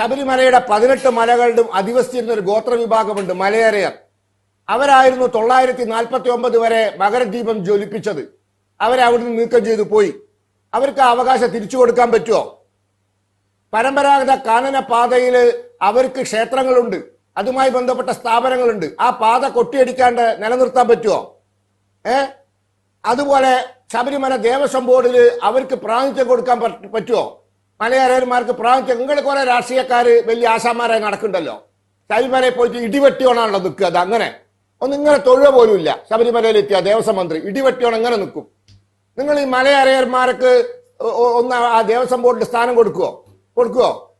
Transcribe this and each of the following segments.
ശബരിമലയുടെ പതിനെട്ട് മലകളുടെ അധിവസിച്ചിരുന്ന ഒരു ഗോത്ര വിഭാഗമുണ്ട് മലയറിയർ അവരായിരുന്നു തൊള്ളായിരത്തി നാൽപ്പത്തി ഒമ്പത് വരെ മകരദ്വീപം ജ്വലിപ്പിച്ചത്. അവരെ അവിടുന്ന് നീക്കം ചെയ്തു പോയി. അവർക്ക് അവകാശം തിരിച്ചു കൊടുക്കാൻ പറ്റുമോ? പരമ്പരാഗത കാനന പാതയിൽ അവർക്ക് ക്ഷേത്രങ്ങളുണ്ട്. അതുമായി ബന്ധപ്പെട്ട സ്ഥാപനങ്ങളുണ്ട്. ആ പാത കൊട്ടിയടിക്കാണ്ട് നിലനിർത്താൻ പറ്റുമോ? ഏ? അതുപോലെ ശബരിമല ദേവസ്വം ബോർഡിൽ അവർക്ക് പ്രാതിനിധ്യം കൊടുക്കാൻ പറ്റ- പറ്റുമോ? മലയാളന്മാർക്ക് പ്രാവശ്യം നിങ്ങൾ കുറെ രാഷ്ട്രീയക്കാര് വലിയ ആശാന്മാരായി നടക്കുന്നുണ്ടല്ലോ? ശബരിമലയിൽ പോയിട്ട് ഇടിവെട്ടിയോണാണല്ലോ നിൽക്കുക അത് അങ്ങനെ. ഒന്നും ഇങ്ങനെ തൊഴുക പോലും ഇല്ല. ശബരിമലയിൽ എത്തിയ ദേവസ്വം മന്ത്രി ഇടിവെട്ടിയോണം എങ്ങനെ നിൽക്കും? നിങ്ങൾ ഈ ഒ- ഒന്ന് ആ ദേവസ്വം ബോർഡിൽ സ്ഥാനം കൊടുക്കുവോ? കൊടുക്കുവോ?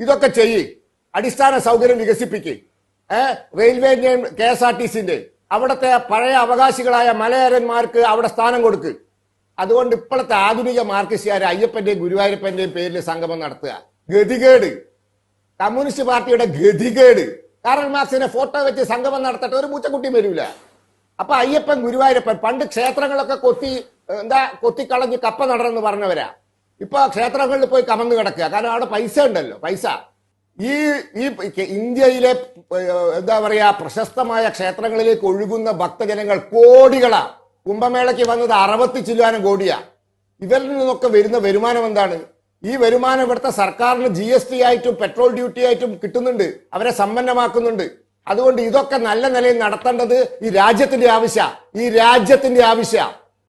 ഇതൊക്കെ ചെയ്യ്. അടിസ്ഥാന സൗകര്യം വികസിപ്പിക്കുക ഏഹ് റെയിൽവേന്റെയും കെ എസ് ആർ ടി സിന്റെയും അവിടുത്തെ പഴയ അവകാശികളായ മലയാരന്മാർക്ക് അവിടെ സ്ഥാനം കൊടുക്ക്. അതുകൊണ്ട് ഇപ്പോഴത്തെ ആധുനിക മാർക്സിസ്റ്റുകാർ അയ്യപ്പന്റെയും ഗുരുവായൂരപ്പന്റെയും പേരിൽ സംഗമം നടത്തുക. ഗതികേട്. കമ്മ്യൂണിസ്റ്റ് പാർട്ടിയുടെ ഗതികേട്. കാറൽ മാർക്സിനെ ഫോട്ടോ വെച്ച് സംഗമം നടത്തട്ടെ ഒരു പൂച്ചക്കുട്ടിയും വരൂല. അപ്പൊ അയ്യപ്പൻ ഗുരുവായൂരപ്പൻ പണ്ട് ക്ഷേത്രങ്ങളൊക്കെ കൊത്തി എന്താ കൊത്തിക്കളഞ്ഞ് കപ്പ നടണെന്ന് പറഞ്ഞവരാ. ഇപ്പൊ ക്ഷേത്രങ്ങളിൽ പോയി കമന്ന് കിടക്കുക. കാരണം അവിടെ പൈസ ഉണ്ടല്ലോ പൈസ. ഈ ഈ ഇന്ത്യയിലെ എന്താ പറയാ പ്രശസ്തമായ ക്ഷേത്രങ്ങളിലേക്ക് ഒഴുകുന്ന ഭക്തജനങ്ങൾ കോടികളാ. കുംഭമേളയ്ക്ക് വന്നത് അറുപത്തി ചില്ലാനം കോടിയാ. ഇവരിൽ നിന്നൊക്കെ വരുന്ന വരുമാനം എന്താണ്? ഈ വരുമാനം ഇവിടുത്തെ സർക്കാരിന് ജി എസ് ടി ആയിട്ടും പെട്രോൾ ഡ്യൂട്ടി ആയിട്ടും കിട്ടുന്നുണ്ട്. അവരെ സമ്പന്നമാക്കുന്നുണ്ട്. അതുകൊണ്ട് ഇതൊക്കെ നല്ല നിലയിൽ നടത്തേണ്ടത് ഈ രാജ്യത്തിന്റെ ആവശ്യ. ഈ രാജ്യത്തിന്റെ ആവശ്യ.